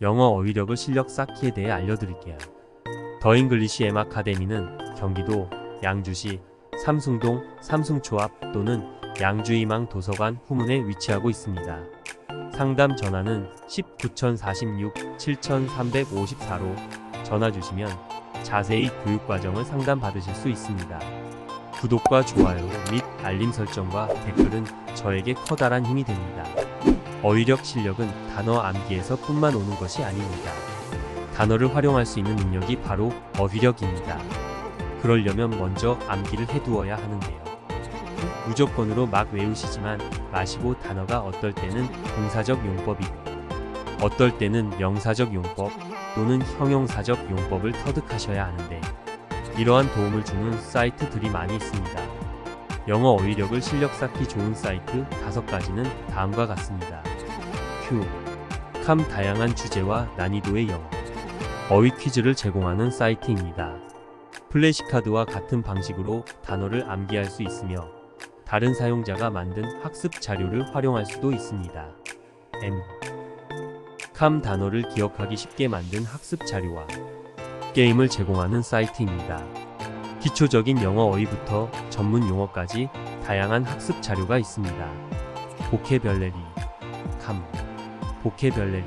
영어 어휘력을 실력 쌓기에 대해 알려드릴게요. 더 잉글리시 엠 아카데미는 경기도 양주시 삼숭동 삼숭초합 또는 양주희망 도서관 후문에 위치하고 있습니다. 상담 전화는 19,046-7354로 전화 주시면 자세히 교육 과정을 상담 받으실 수 있습니다. 구독과 좋아요 및 알림 설정과 댓글은 저에게 커다란 힘이 됩니다. 어휘력 실력은 단어 암기에서 뿐만 오는 것이 아닙니다. 단어를 활용할 수 있는 능력이 바로 어휘력입니다. 그러려면 먼저 암기를 해두어야 하는데요. 무조건으로 막 외우시지만 마시고 단어가 어떨 때는 동사적 용법이고 어떨 때는 명사적 용법 또는 형용사적 용법을 터득하셔야 하는데 이러한 도움을 주는 사이트들이 많이 있습니다. 영어 어휘력을 실력 쌓기 좋은 사이트 5가지는 다음과 같습니다. Q. 캄 다양한 주제와 난이도의 영어. 어휘 퀴즈를 제공하는 사이트입니다. 플래시카드와 같은 방식으로 단어를 암기할 수 있으며 다른 사용자가 만든 학습 자료를 활용할 수도 있습니다. M. 캄 단어를 기억하기 쉽게 만든 학습 자료와 게임을 제공하는 사이트입니다. 기초적인 영어 어휘부터 전문 용어까지 다양한 학습 자료가 있습니다. 보케별레리, 캄, 보케별레리,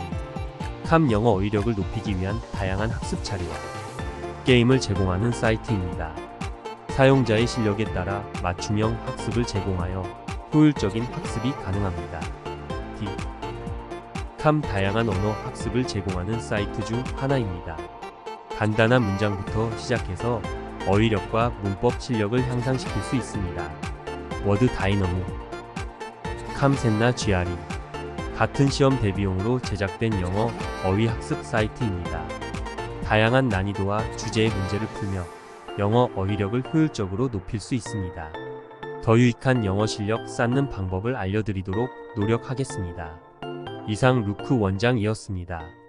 캄 영어 어휘력을 높이기 위한 다양한 학습 자료와 게임을 제공하는 사이트입니다. 사용자의 실력에 따라 맞춤형 학습을 제공하여 효율적인 학습이 가능합니다. D. 캄 다양한 언어 학습을 제공하는 사이트 중 하나입니다. 간단한 문장부터 시작해서 어휘력과 문법 실력을 향상시킬 수 있습니다. 워드 다이너모 캄센나 GRE 같은 시험 대비용으로 제작된 영어 어휘 학습 사이트입니다. 다양한 난이도와 주제의 문제를 풀며 영어 어휘력을 효율적으로 높일 수 있습니다. 더 유익한 영어 실력 쌓는 방법을 알려드리도록 노력하겠습니다. 이상 루크 원장이었습니다.